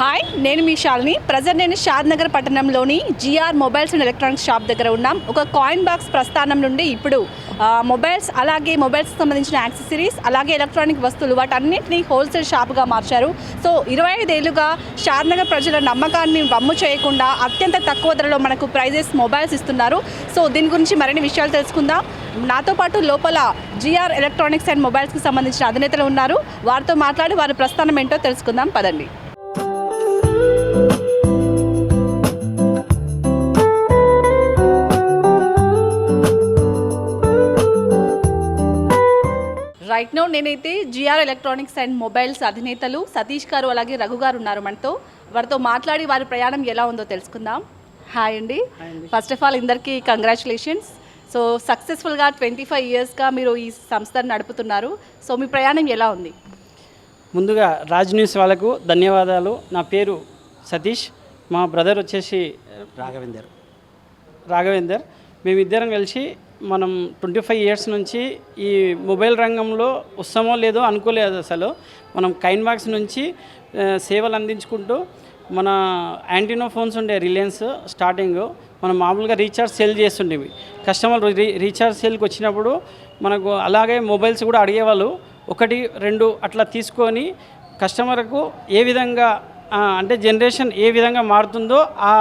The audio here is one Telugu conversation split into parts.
హాయ్ నేను మీ శాలిని. ప్రజెంట్ నేను షాద్ నగర్ పట్టణంలోని GR mobiles and electronics shop దగ్గర ఉన్నాం. ఒక కాయిన్ బాక్స్ ప్రస్థానం నుండి ఇప్పుడు మొబైల్స్ అలాగే మొబైల్స్ సంబంధించిన యాక్సెసరీస్ అలాగే ఎలక్ట్రానిక్ వస్తువులు వాటన్నింటినీ హోల్సేల్ షాప్గా మార్చారు. సో ఇరవై ఐదేళ్ళుగా షాద్ నగర్ ప్రజల నమ్మకాన్ని వమ్ము చేయకుండా అత్యంత తక్కువ ధరలో మనకు ప్రైజెస్ మొబైల్స్ ఇస్తున్నారు. సో దీని గురించి మరిన్ని విషయాలు తెలుసుకుందాం. నాతో పాటు లోపల జిఆర్ ఎలక్ట్రానిక్స్ అండ్ మొబైల్స్కి సంబంధించిన అధినేతలు ఉన్నారు. వారితో మాట్లాడి వారి ప్రస్థానం ఏంటో తెలుసుకుందాం. పదండి. రైట్ నో నేనైతే జిఆర్ ఎలక్ట్రానిక్స్ అండ్ మొబైల్స్ అధినేతలు సతీష్ గారు అలాగే రఘు గారు ఉన్నారు మనతో. వారితో మాట్లాడి వారి ప్రయాణం ఎలా ఉందో తెలుసుకుందాం. హాయ్ అండి. ఫస్ట్ ఆఫ్ ఆల్ ఇందరికీ కంగ్రాచులేషన్స్ సో సక్సెస్ఫుల్గా ట్వంటీ ఫైవ్ ఇయర్స్గా మీరు ఈ సంస్థను నడుపుతున్నారు. సో మీ ప్రయాణం ఎలా ఉంది? ముందుగా రాజ్ న్యూస్ వాళ్ళకు ధన్యవాదాలు. నా పేరు సతీష్. మా బ్రదర్ వచ్చేసి రాఘవేందర్. రాఘవేందర్. మేమిద్దరం కలిసి మనం ట్వంటీ ఫైవ్ ఇయర్స్ నుంచి ఈ మొబైల్ రంగంలో వస్తామో లేదో అనుకోలేదు అసలు. మనం కైన్బాక్స్ నుంచి సేవలు అందించుకుంటూ మన యాంటీనో ఫోన్స్ ఉండే రిలయన్స్ స్టార్టింగ్ మనం మామూలుగా రీఛార్జ్ సెల్ చేస్తుండేవి. కస్టమర్ రీ రీఛార్జ్ సెల్కి వచ్చినప్పుడు మనకు అలాగే మొబైల్స్ కూడా అడిగేవాళ్ళు. ఒకటి రెండు అట్లా తీసుకొని కస్టమర్కు ఏ విధంగా అంటే జనరేషన్ ఏ విధంగా మారుతుందో ఆ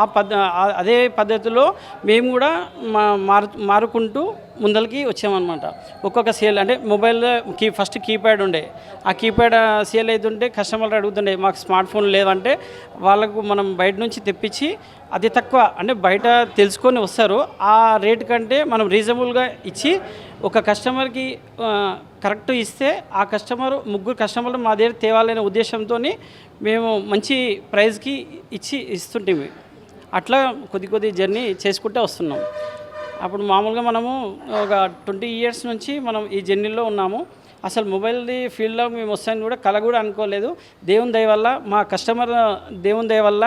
ఆ పద్ అదే పద్ధతిలో మేము కూడా మా మారు మారుకుంటూ ముందరికి వచ్చామన్నమాట. ఒక్కొక్క సేల్ అంటే మొబైల్ కీ ఫస్ట్ కీప్యాడ్ ఉండే. ఆ కీప్యాడ్ సేల్ అవుతుంటే కస్టమర్లు అడుగుతుండే మాకు స్మార్ట్ ఫోన్ లేవంటే వాళ్ళకు మనం బయట నుంచి తెప్పించి అతి తక్కువ అంటే బయట తెలుసుకొని వస్తారు. ఆ రేట్ కంటే మనం రీజనబుల్గా ఇచ్చి ఒక కస్టమర్కి కరెక్ట్ ఇస్తే ఆ కస్టమర్ ముగ్గురు కస్టమర్లు మా దగ్గర తేవాలనే ఉద్దేశంతో మేము మంచి ప్రైస్కి ఇచ్చి ఇస్తుంటేమి. అట్లా కొద్ది కొద్ది జర్నీ చేసుకుంటూ వస్తున్నాం. అప్పుడు మామూలుగా మనము ఒక ట్వంటీ ఇయర్స్ నుంచి మనం ఈ జర్నీలో ఉన్నాము. అసలు మొబైల్ది ఫీల్డ్లో మేము వస్తాయని కూడా కల కూడా అనుకోలేదు. దేవుని దయ వల్ల మా కస్టమర్ దేవుని దయ వల్ల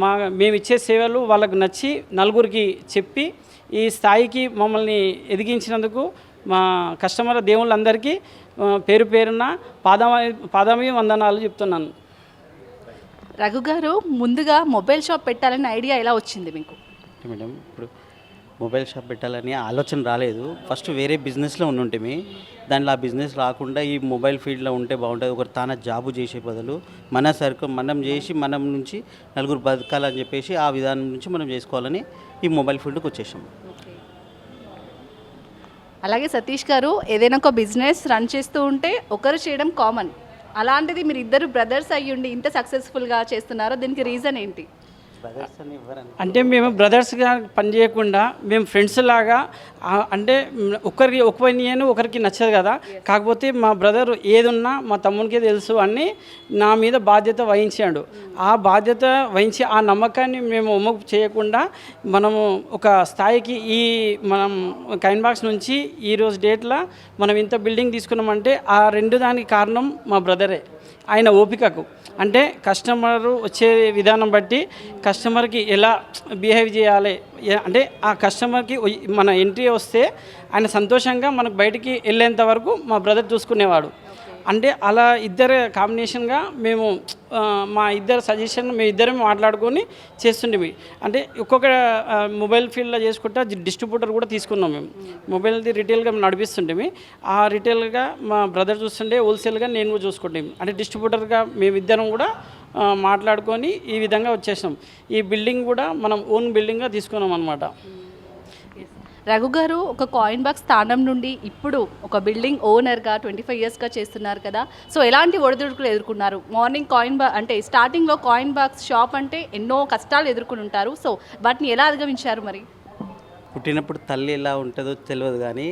మా మేము ఇచ్చే సేవలు వాళ్ళకు నచ్చి నలుగురికి చెప్పి ఈ స్థాయికి మమ్మల్ని ఎదిగించినందుకు మా కస్టమర్ దేవుళ్ళందరికీ పేరు పేరున పాదమ పాదమీ వందనాలు చెప్తున్నాను. రఘు గారు ముందుగా మొబైల్ షాప్ పెట్టాలనే ఐడియా ఎలా వచ్చింది మీకు? మేడం ఇప్పుడు మొబైల్ షాప్ పెట్టాలని ఆలోచన రాలేదు. ఫస్ట్ వేరే బిజినెస్లో ఉండుంటే దాంట్లో ఆ బిజినెస్ రాకుండా ఈ మొబైల్ ఫీల్డ్లో ఉంటే బాగుంటుంది. ఒకరు తాన జాబు చేసే బదులు మన సరుకు మనం చేసి మనం నుంచి నలుగురు బతకాలని చెప్పేసి ఆ విధానం నుంచి మనం చేసుకోవాలని ఈ మొబైల్ ఫీల్డ్కి వచ్చేసాం. అలాగే సతీష్ గారు ఏదైనా ఒక బిజినెస్ రన్ చేస్తూ ఉంటే ఒకరు చేయడం కామన్. అలాంటిది మీరు ఇద్దరు బ్రదర్స్ అయ్యుండి ఇంత సక్సెస్ఫుల్గా చేస్తున్నారో దీనికి రీజన్ ఏంటి? అంటే మేము బ్రదర్స్గా పనిచేయకుండా మేము ఫ్రెండ్స్ లాగా అంటే ఒకరికి ఒక పని ఒకరికి నచ్చదు కదా. కాకపోతే మా బ్రదర్ ఏదున్నా మా తమ్మునికే తెలుసు అని నా మీద బాధ్యత వహించాడు. ఆ బాధ్యత వహించి ఆ నమ్మకాన్ని మేము ఒమ్ము చేయకుండా మనము ఒక స్థాయికి ఈ మనం కైన్ బాక్స్ నుంచి ఈరోజు డేట్లో మనం ఇంత బిల్డింగ్ తీసుకున్నామంటే ఆ రెండు దానికి కారణం మా బ్రదరే. ఆయన ఓపికకు. అంటే కస్టమర్ వచ్చే విధానం బట్టి కస్టమర్కి ఎలా బిహేవ్ చేయాలి అంటే ఆ కస్టమర్కి మన ఎంట్రీ వస్తే ఆయన సంతోషంగా మనకు బయటికి వెళ్ళేంత వరకు మా బ్రదర్ చూసుకునేవాడు. అంటే అలా ఇద్దరు కాంబినేషన్గా మేము మా ఇద్దరు సజెషన్ మేము ఇద్దరం మాట్లాడుకొని చేస్తుండేవి. అంటే ఒక్కొక్క మొబైల్ ఫీల్డ్లో చేసుకుంటా డిస్ట్రిబ్యూటర్ కూడా తీసుకున్నాం మేము. మొబైల్ది రిటైల్గా నడిపిస్తుండేవి. ఆ రిటైల్గా మా బ్రదర్ చూస్తుండే హోల్సేల్గా నేను కూడా చూసుకుంటాం అంటే డిస్ట్రిబ్యూటర్గా మేమిద్దరం కూడా మాట్లాడుకొని ఈ విధంగా వచ్చేసాం ఈ బిల్డింగ్ కూడా మనం ఓన్ బిల్డింగ్గా తీసుకున్నాం అనమాట రఘు గారు ఒక కాయిన్ బాక్స్ స్థానం నుండి ఇప్పుడు ఒక బిల్డింగ్ ఓనర్గా ట్వంటీ ఫైవ్ ఇయర్స్గా చేస్తున్నారు కదా. సో ఎలాంటి ఒడిదుడుకులు ఎదుర్కొన్నారు? మార్నింగ్ కాయిన్ బా అంటే స్టార్టింగ్లో కాయిన్ బాక్స్ షాప్ అంటే ఎన్నో కష్టాలు ఎదుర్కొని ఉంటారు. సో వాటిని ఎలా అధిగమించారు మరి? పుట్టినప్పుడు తల్లి ఎలా ఉంటుందో తెలియదు కానీ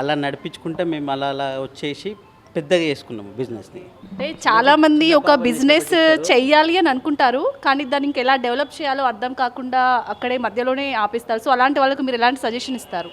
అలా నడిపించుకుంటే మేము అలా అలా వచ్చేసి పెద్దగా చేసుకున్నాము బిజినెస్ని. అంటే చాలా మంది ఒక బిజినెస్ చెయ్యాలి అని అనుకుంటారు కానీ దాన్ని ఇంకా ఎలా డెవలప్ చేయాలో అర్థం కాకుండా అక్కడే మధ్యలోనే ఆపిస్తారు. సో అలాంటి వాళ్ళకు మీరు ఎలాంటి సజెషన్ ఇస్తారు?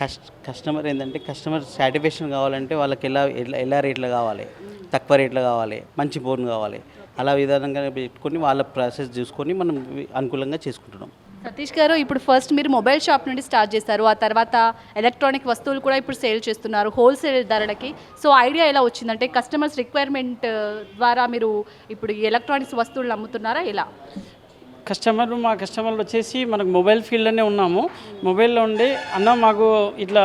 కస్ట్ కస్టమర్ ఏంటంటే కస్టమర్ సాటిస్ఫాక్షన్ కావాలంటే వాళ్ళకి ఎలా ఎలా ఎలా రేట్లో కావాలి తక్కువ రేట్లో కావాలి మంచి ఫోన్ కావాలి అలా విధానంగా పెట్టుకొని వాళ్ళ ప్రాసెస్ చూసుకొని మనం అనుకూలంగా చేసుకుంటున్నాం. సతీష్ గారు ఇప్పుడు ఫస్ట్ మీరు మొబైల్ షాప్ నుండి స్టార్ట్ చేశారు. ఆ తర్వాత ఎలక్ట్రానిక్ వస్తువులు కూడా ఇప్పుడు సేల్ చేస్తున్నారు హోల్సేల్ ధరలకి. సో ఐడియా ఎలా వచ్చిందంటే కస్టమర్స్ రిక్వైర్మెంట్ uh, ద్వారా మీరు ఇప్పుడు ఈ ఎలక్ట్రానిక్స్ వస్తువులు అమ్ముతున్నారా ఎలా? కస్టమర్ మా కస్టమర్లు వచ్చేసి మనకు మొబైల్ ఫీల్డ్లోనే ఉన్నాము. మొబైల్లో ఉండి అన్న మాకు ఇట్లా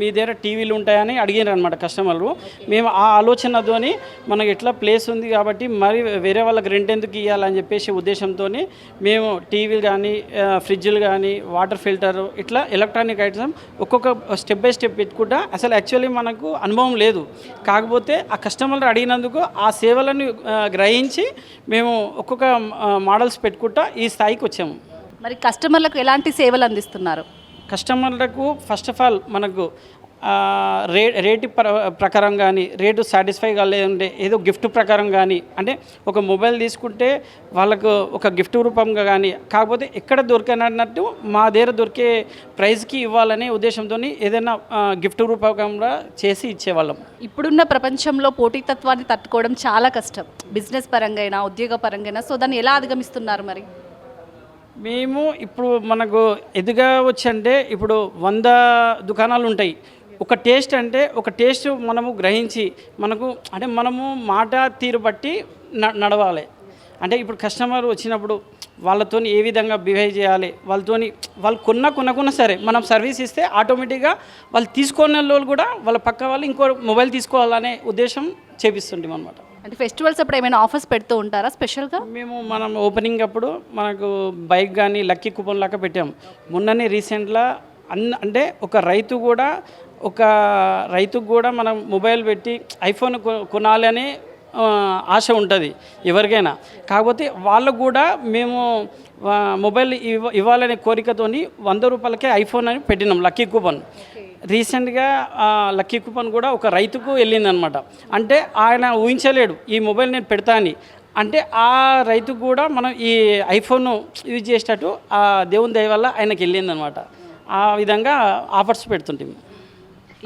మీ దగ్గర టీవీలు ఉంటాయని అడిగారు అనమాట కస్టమర్లు. మేము ఆ ఆలోచనతోని మనకి ఎట్లా ప్లేస్ ఉంది కాబట్టి మరి వేరే వాళ్ళకి రెంట్ ఎందుకు ఇవ్వాలని చెప్పేసి ఉద్దేశంతో మేము టీవీలు కానీ ఫ్రిడ్జ్లు కానీ వాటర్ ఫిల్టర్ ఇట్లా ఎలక్ట్రానిక్ ఐటమ్ ఒక్కొక్క స్టెప్ బై స్టెప్ పెట్టుకుంటా అసలు యాక్చువల్లీ మనకు అనుభవం లేదు. కాకపోతే ఆ కస్టమర్లు అడిగినందుకు ఆ సేవలను గ్రహించి మేము ఒక్కొక్క మోడల్స్ పెట్టుకుంటా ఈ స్థాయికి వచ్చాము. మరి కస్టమర్లకు ఎలాంటి సేవలు అందిస్తున్నారు? కస్టమర్లకు ఫస్ట్ ఆఫ్ ఆల్ మనకు రే రేటు ప్ర ప్రకారం కానీ రేటు సాటిస్ఫై కాలేదంటే ఏదో గిఫ్ట్ ప్రకారం కానీ అంటే ఒక మొబైల్ తీసుకుంటే వాళ్ళకు ఒక గిఫ్ట్ రూపంగా కానీ కాకపోతే ఎక్కడ దొరకనన్నట్టు మా దగ్గర దొరికే ప్రైస్కి ఇవ్వాలనే ఉద్దేశంతో ఏదైనా గిఫ్ట్ రూపకంగా చేసి ఇచ్చేవాళ్ళం. ఇప్పుడున్న ప్రపంచంలో పోటీతత్వాన్ని తట్టుకోవడం చాలా కష్టం. బిజినెస్ పరంగా అయినా ఉద్యోగ పరంగా అయినా సో దాన్ని ఎలా అధిగమిస్తున్నారు మరి? మేము ఇప్పుడు మనకు ఎదుగా వచ్చంటే ఇప్పుడు వంద దుకాణాలు ఉంటాయి ఒక టేస్ట్ అంటే ఒక టేస్ట్ మనము గ్రహించి మనకు అంటే మనము మాట తీరు బట్టి న- నడవాలి. అంటే ఇప్పుడు కస్టమర్ వచ్చినప్పుడు వాళ్ళతో ఏ విధంగా బిహేవ్ చేయాలి వాళ్ళతోని వాళ్ళు కొన్న కొనకున్నా సరే మనం సర్వీస్ ఇస్తే ఆటోమేటిక్గా వాళ్ళు తీసుకున్న వాళ్ళు కూడా వాళ్ళ పక్క వాళ్ళు ఇంకో మొబైల్ తీసుకోవాలనే ఉద్దేశం చేపిస్తుంటాం అనమాట అంటే ఫెస్టివల్స్ అప్పుడు ఏమైనా ఆఫర్స్ పెడుతూ ఉంటారా స్పెషల్గా? మేము మనం ఓపెనింగ్ అప్పుడు మనకు బైక్ కానీ లక్కీ కూపన్ లాగా పెట్టాం మొన్ననే రీసెంట్గా అన్ అంటే ఒక రైతు కూడా ఒక రైతుకు కూడా మనం మొబైల్ పెట్టి ఐఫోన్ కొ- కొనాలి అని ఆ, ఆశ ఉంటుంది ఎవరికైనా. కాకపోతే వాళ్ళకు కూడా మేము మొబైల్ ఇవ్వ ఇవ్వాలనే కోరికతోని వంద రూపాయలకే ఐఫోన్ అని పెట్టినాం లక్కీ కూపన్. రీసెంట్గా లక్కీ కూపన్ కూడా ఒక రైతుకు వెళ్ళిందనమాట. అంటే ఆయన ఊహించలేడు ఈ మొబైల్ నేను పెడతా అని. అంటే ఆ రైతుకు కూడా మనం ఈ ఐఫోన్ యూజ్ చేసేటట్టు ఆ దేవుని దయ వల్ల ఆయనకి వెళ్ళిందనమాట. ఆ విధంగా ఆఫర్స్ పెడుతుంటాం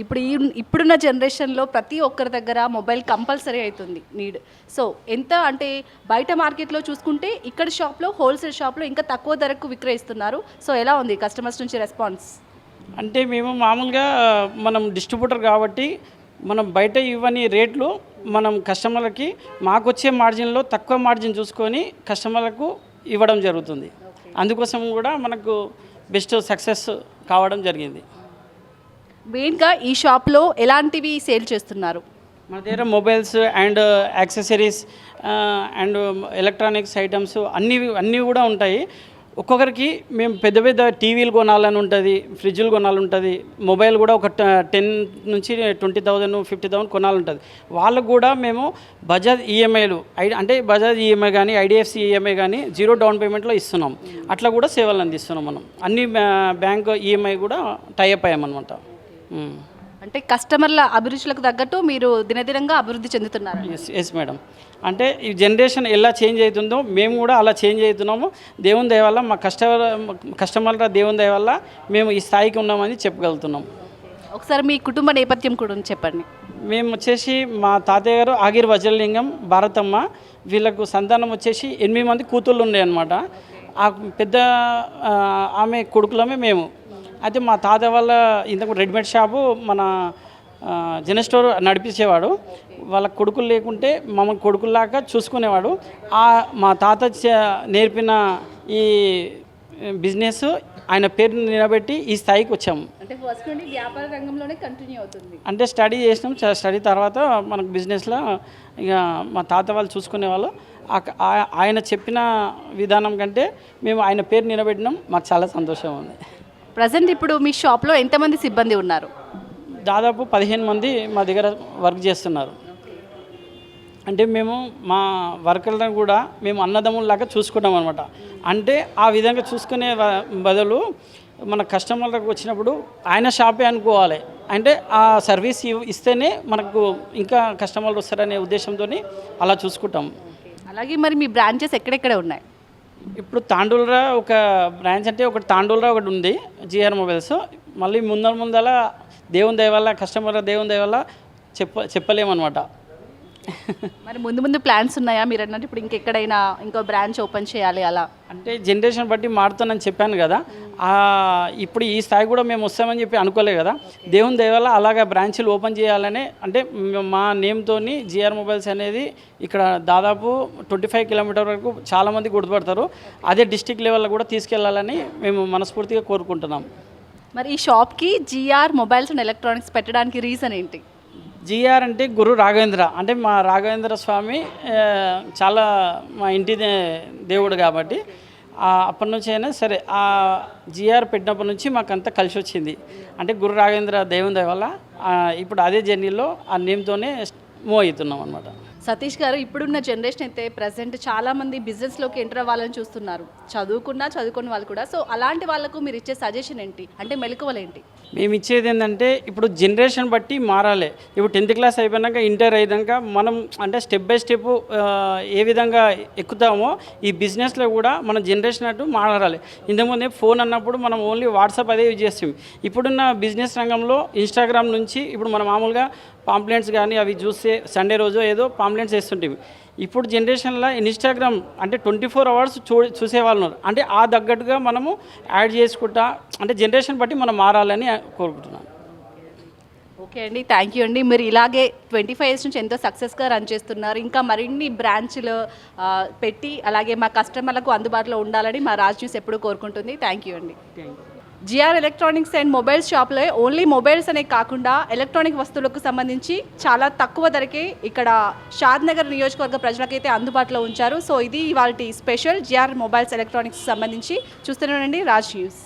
ఇప్పుడు ఈ ఇప్పుడున్న జనరేషన్లో ప్రతి ఒక్కరి దగ్గర మొబైల్ కంపల్సరీ అవుతుంది. నీడ్ సో ఎంత అంటే బయట మార్కెట్లో చూసుకుంటే ఇక్కడ షాప్లో హోల్సేల్ షాప్లో ఇంకా తక్కువ ధరకు విక్రయిస్తున్నారు. సో ఎలా ఉంది కస్టమర్స్ నుంచి రెస్పాన్స్? అంటే మేము మామూలుగా మనం డిస్ట్రిబ్యూటర్ కాబట్టి మనం బయట ఇవ్వని రేట్లు మనం కస్టమర్లకి మాకు వచ్చే మార్జిన్లో తక్కువ మార్జిన్ చూసుకొని కస్టమర్లకు ఇవ్వడం జరుగుతుంది. అందుకోసం కూడా మనకు బెస్ట్ సక్సెస్ కావడం జరిగింది. మెయిన్గా ఈ షాప్లో ఎలాంటివి సేల్ చేస్తున్నారు? మన దగ్గర mobiles and accessories and electronics items అన్నీ అన్నీ కూడా ఉంటాయి. ఒక్కొక్కరికి మేము పెద్ద పెద్ద టీవీలు కొనాలని ఉంటుంది ఫ్రిడ్జ్లు కొనాలని ఉంటుంది మొబైల్ కూడా ఒక టెన్ నుంచి ట్వంటీ థౌజండ్ ఫిఫ్టీ థౌసండ్ కొనాలి ఉంటుంది. వాళ్ళకు కూడా మేము బజాజ్ ఈఎంఐలు అంటే బజాజ్ ఈఎంఐ కానీ ఐడిఎఫ్సి ఈఎంఐ కానీ జీరో డౌన్ పేమెంట్లో ఇస్తున్నాం. అట్లా కూడా సేవలు అందిస్తున్నాం మనం. అన్ని బ్యాంక్ ఈఎంఐ కూడా టైఅప్ అయ్యామన్నమాట. అంటే కస్టమర్ల అభిరుచులకు తగ్గట్టు మీరు దినదినంగా అభివృద్ధి చెందుతున్నారు ఎస్ ఎస్ మేడం అంటే ఈ జనరేషన్ ఎలా చేంజ్ అవుతుందో మేము కూడా అలా చేంజ్ అవుతున్నాము. దేవుని దయ వల్ల మా కస్టమర్ కస్టమర్ల దేవుని దయ వల్ల మేము ఈ స్థాయికి ఉన్నామని చెప్పగలుగుతున్నాం. ఒకసారి మీ కుటుంబ నేపథ్యం కూడా చెప్పండి. మేము వచ్చేసి మా తాతయ్య గారు ఆగిరి వజ్రలింగం భారతమ్మ వీళ్ళకు సంతానం వచ్చేసి ఎనిమిది మంది కూతుళ్ళు ఉండే అనమాట ఆ పెద్ద ఆమె కొడుకులమే మేము. అయితే మా తాత వాళ్ళ ఇంతకు రెడీమేడ్ షాపు మన జనరల్ స్టోర్ నడిపించేవాడు. వాళ్ళ కొడుకులు లేకుంటే మమ్మల్ని కొడుకుల్లాగా చూసుకునేవాడు. ఆ మా తాత నేర్పిన ఈ బిజినెస్ ఆయన పేరు నిలబెట్టి ఈ స్థాయికి వచ్చాము అంటే ఫస్ట్ నుండి వ్యాపార రంగంలోనే కంటిన్యూ అవుతుంది. అంటే స్టడీ చేసినాం. స్టడీ తర్వాత మనకు బిజినెస్లో ఇక మా తాత వాళ్ళు చూసుకునే వాళ్ళు ఆయన చెప్పిన విధానం కంటే మేము ఆయన పేరు నిలబెట్టినాం. మాకు చాలా సంతోషం ఉంది. ప్రజెంట్ ఇప్పుడు మీ షాప్లో ఎంతమంది సిబ్బంది ఉన్నారు? దాదాపు పదిహేను మంది మా దగ్గర వర్క్ చేస్తున్నారు. అంటే మేము మా వర్కర్లను కూడా మేము అన్నదమ్ముల్లాగా చూసుకుంటాం అనమాట అంటే ఆ విధంగా చూసుకునే బదులు మన కస్టమర్లకు వచ్చినప్పుడు ఆయన షాపే అనుకోవాలి. అంటే ఆ సర్వీస్ ఇస్తేనే మనకు ఇంకా కస్టమర్లు వస్తారనే ఉద్దేశంతో అలా చూసుకుంటాం. అలాగే మరి మీ బ్రాంచెస్ ఎక్కడెక్కడ ఉన్నాయి? ఇప్పుడు తాండూలరా ఒక బ్రాంచ్ అంటే ఒకటి తాండూలరా ఒకటి ఉంది జిఆర్ మొబైల్స్. మళ్ళీ ముందర ముందల దేవుని దయ వల్ల కస్టమర్ దేవుని దయ వల్ల చెప్ప చెప్పలేమన్నమాట. మరి ముందు ముందు ప్లాన్స్ ఉన్నాయా? మీరు అన్నట్టు ఇప్పుడు ఇంకెక్కడైనా ఇంకో బ్రాంచ్ ఓపెన్ చేయాలి అలా. అంటే జనరేషన్ బట్టి మారుతానని చెప్పాను కదా. ఇప్పుడు ఈ స్థాయి కూడా మేము వస్తామని చెప్పి అనుకోలే కదా. దేవుని దయవల్ల అలాగా బ్రాంచ్లు ఓపెన్ చేయాలనే అంటే మ- నేమ్తోని జిఆర్ మొబైల్స్ అనేది ఇక్కడ దాదాపు ట్వంటీ ఫైవ్ కిలోమీటర్ వరకు చాలామంది గుర్తుపడతారు. అదే డిస్టిక్ లెవెల్లో కూడా తీసుకెళ్ళాలని మేము మనస్ఫూర్తిగా కోరుకుంటున్నాం. మరి ఈ షాప్కి జిఆర్ మొబైల్స్ అండ్ ఎలక్ట్రానిక్స్ పెట్టడానికి రీజన్ ఏంటి? జిఆర్ అంటే గురు రాఘవేంద్ర. అంటే మా రాఘవేంద్ర స్వామి చాలా మా ఇంటి దేవుడు కాబట్టి అప్పటి నుంచి అయినా సరే ఆ జిఆర్ పెట్టినప్పటి నుంచి మాకంతా కలిసి వచ్చింది. అంటే గురు రాఘవేంద్ర దేవుని దయ వల్ల ఇప్పుడు అదే జర్నీలో ఆ నేమ్తోనే మూవ్ అవుతున్నాం అనమాట సతీష్ గారు ఇప్పుడున్న జనరేషన్ అయితే ప్రజెంట్ చాలా మంది బిజినెస్లోకి ఎంటర్ అవ్వాలని చూస్తున్నారు. చదువుకున్నా చదువుకున్న వాళ్ళు కూడా. సో అలాంటి వాళ్ళకు మీరు ఇచ్చే సజెషన్ ఏంటి? అంటే మెలకువలు ఏంటి? మేము ఇచ్చేది ఏంటంటే ఇప్పుడు జనరేషన్ బట్టి మారాలి. ఇప్పుడు టెన్త్ క్లాస్ అయిపోయినాక ఇంటర్ అయినాక మనం అంటే స్టెప్ బై స్టెప్ ఏ విధంగా ఎక్కుతామో ఈ బిజినెస్లో కూడా మన జనరేషన్ అటు మారాలి. ఇంతకుముందే ఫోన్ అన్నప్పుడు మనం ఓన్లీ వాట్సాప్ అదే యూజ్ చేస్తాం ఇప్పుడున్న బిజినెస్ రంగంలో ఇన్స్టాగ్రామ్ నుంచి ఇప్పుడు మనం మామూలుగా పాంప్లెంట్స్ కానీ అవి చూస్తే సండే రోజు ఏదో పాంప్లెంట్స్ వేస్తుంటాం ఇప్పుడు జనరేషన్లో ఇన్స్టాగ్రామ్ అంటే ట్వంటీ ఫోర్ అవర్స్ చూ చూసేవాళ్ళు ఉన్నారు అంటే ఆ తగ్గట్టుగా మనము యాడ్ చేసుకుంటా అంటే జనరేషన్ బట్టి మనం మారాలని కోరుకుంటున్నాను. ఓకే అండి థ్యాంక్ యూ అండి. మీరు ఇలాగే ట్వంటీ ఫైవ్ ఇయర్స్ నుంచి ఎంతో సక్సెస్గా రన్ చేస్తున్నారు. ఇంకా మరిన్ని బ్రాంచ్లు పెట్టి అలాగే మా కస్టమర్లకు అందుబాటులో ఉండాలని మా రాజ్ న్యూస్ ఎప్పుడూ కోరుకుంటుంది. థ్యాంక్ యూ అండి. జిఆర్ ఎలక్ట్రానిక్స్ అండ్ మొబైల్స్ షాప్లో. ఓన్లీ మొబైల్స్ అనే కాకుండా ఎలక్ట్రానిక్ వస్తువులకు సంబంధించి చాలా తక్కువ ధరకే ఇక్కడ షాద్ నగర్ నియోజకవర్గ ప్రజలకైతే అందుబాటులో ఉంచారు. సో ఇది ఇవాళ స్పెషల్ జిఆర్ మొబైల్స్ ఎలక్ట్రానిక్స్ సంబంధించి చూస్తున్నానండి రాజ్ న్యూస్.